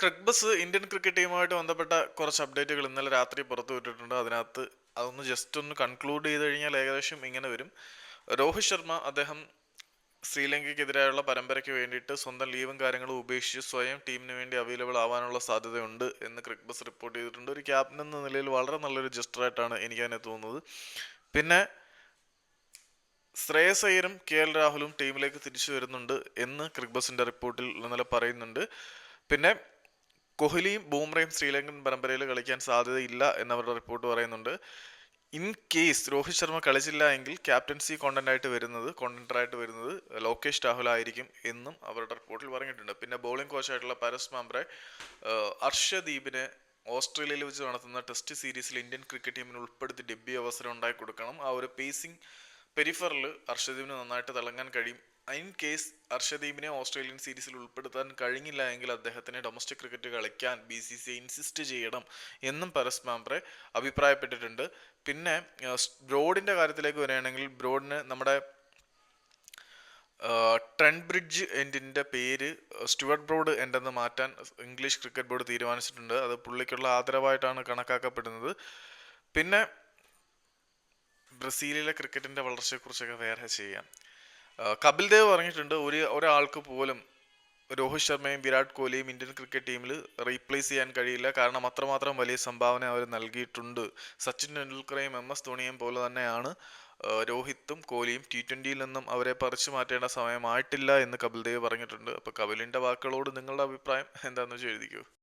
Cricbuzz Indian cricket ടീമുമായിട്ട് ബന്ധപ്പെട്ട കുറച്ച് അപ്ഡേറ്റുകൾ ഇന്നലെ രാത്രി പുറത്തു വിട്ടിട്ടുണ്ട്. അതിനകത്ത് അതൊന്ന് ജസ്റ്റ് ഒന്ന് കൺക്ലൂഡ് ചെയ്ത് കഴിഞ്ഞാൽ ഏകദേശം ഇങ്ങനെ വരും. രോഹിത് ശർമ്മ അദ്ദേഹം ശ്രീലങ്കയ്ക്കെതിരായുള്ള പരമ്പരയ്ക്ക് വേണ്ടിയിട്ട് സ്വന്തം ലീവും കാര്യങ്ങളും ഉപേക്ഷിച്ച് സ്വയം ടീമിന് വേണ്ടി അവൈലബിൾ ആവാനുള്ള സാധ്യതയുണ്ട് എന്ന് ക്രിക്ബസ് റിപ്പോർട്ട് ചെയ്തിട്ടുണ്ട്. ഒരു ക്യാപ്റ്റൻ എന്ന നിലയിൽ വളരെ നല്ലൊരു ജസ്റ്ററായിട്ടാണ് എനിക്കതിനെ തോന്നുന്നത്. പിന്നെ ശ്രേയസ് അയ്യരും കെ എൽ രാഹുലും ടീമിലേക്ക് തിരിച്ചു വരുന്നുണ്ട് എന്ന് ക്രിക്ബസിന്റെ റിപ്പോർട്ടിൽ ഇന്നലെ പറയുന്നുണ്ട്. പിന്നെ കോഹ്ലിയും ബൂംറയും ശ്രീലങ്കൻ പരമ്പരയിൽ കളിക്കാൻ സാധ്യതയില്ല എന്നവരുടെ റിപ്പോർട്ട് പറയുന്നുണ്ട്. ഇൻ കേസ് രോഹിത് ശർമ്മ കളിച്ചില്ല എങ്കിൽ ക്യാപ്റ്റൻസി കോണ്ടന്റ് ആയിട്ട് വരുന്നത് കോണ്ടന്റർ വരുന്നത് ലോകേഷ് രാഹുൽ ആയിരിക്കും എന്നും അവരുടെ റിപ്പോർട്ടിൽ പറഞ്ഞിട്ടുണ്ട്. പിന്നെ ബോളിംഗ് കോച്ചായിട്ടുള്ള പരസ് മാംബ്രെ അർഷദീപിനെ ഓസ്ട്രേലിയയിൽ വെച്ച് നടത്തുന്ന ടെസ്റ്റ് സീരീസിൽ ഇന്ത്യൻ ക്രിക്കറ്റ് ടീമിന് ഉൾപ്പെടുത്തി ഡെബ്യൂ അവസരം ഉണ്ടായി കൊടുക്കണം. ആ ഒരു പേസിംഗ് പെരിഫറിൽ അർഷദീപിന് നന്നായിട്ട് തിളങ്ങാൻ കഴിയും ഇൻ കേസ് അർഷദീപിനെ ഓസ്ട്രേലിയൻ സീരീസിൽ ഉൾപ്പെടുത്താൻ കഴിഞ്ഞില്ല എങ്കിൽ അദ്ദേഹത്തിന് ഡൊമസ്റ്റിക് ക്രിക്കറ്റ് കളിക്കാൻ ബി സി സി ഇൻസിസ്റ്റ് ചെയ്യണം എന്നും പരസ് മാംബ്രെ അഭിപ്രായപ്പെട്ടിട്ടുണ്ട്. പിന്നെ ബ്രോഡിന്റെ കാര്യത്തിലേക്ക് വരികയാണെങ്കിൽ ബ്രോഡിന് നമ്മുടെ ട്രെൻഡ് ബ്രിഡ്ജ് എൻഡിന്റെ പേര് സ്റ്റുവർട്ട് ബ്രോഡ് എൻഡെന്ന് മാറ്റാൻ ഇംഗ്ലീഷ് ക്രിക്കറ്റ് ബോർഡ് തീരുമാനിച്ചിട്ടുണ്ട്. അത് പുള്ളിക്കുള്ള ആദരവായിട്ടാണ് കണക്കാക്കപ്പെടുന്നത്. പിന്നെ ബ്രസീലിലെ ക്രിക്കറ്റിന്റെ വളർച്ചയെക്കുറിച്ചൊക്കെ വേറെ ചെയ്യാം. കപിൽ ദേവ് പറഞ്ഞിട്ടുണ്ട് ഒരു ഒരാൾക്ക് പോലും രോഹിത് ശർമ്മയും വിരാട് കോഹ്ലിയും ഇന്ത്യൻ ക്രിക്കറ്റ് ടീമിൽ റീപ്ലേസ് ചെയ്യാൻ കഴിയില്ല. കാരണം അത്രമാത്രം വലിയ സംഭാവന അവർ നൽകിയിട്ടുണ്ട്. സച്ചിൻ ടെണ്ടുൽക്കറേയും എം എസ് ധോണിയും പോലെ തന്നെയാണ് രോഹിത്തും കോഹ്ലിയും ടി ട്വന്റിയിൽ നിന്നും അവരെ പറിച്ചു മാറ്റേണ്ട സമയമായിട്ടില്ല എന്ന് കപിൽ ദേവ് പറഞ്ഞിട്ടുണ്ട്. അപ്പോൾ കപിലിന്റെ വാക്കുകളോട് നിങ്ങളുടെ അഭിപ്രായം എന്താണെന്ന് വെച്ച് എഴുതിക്കൂ?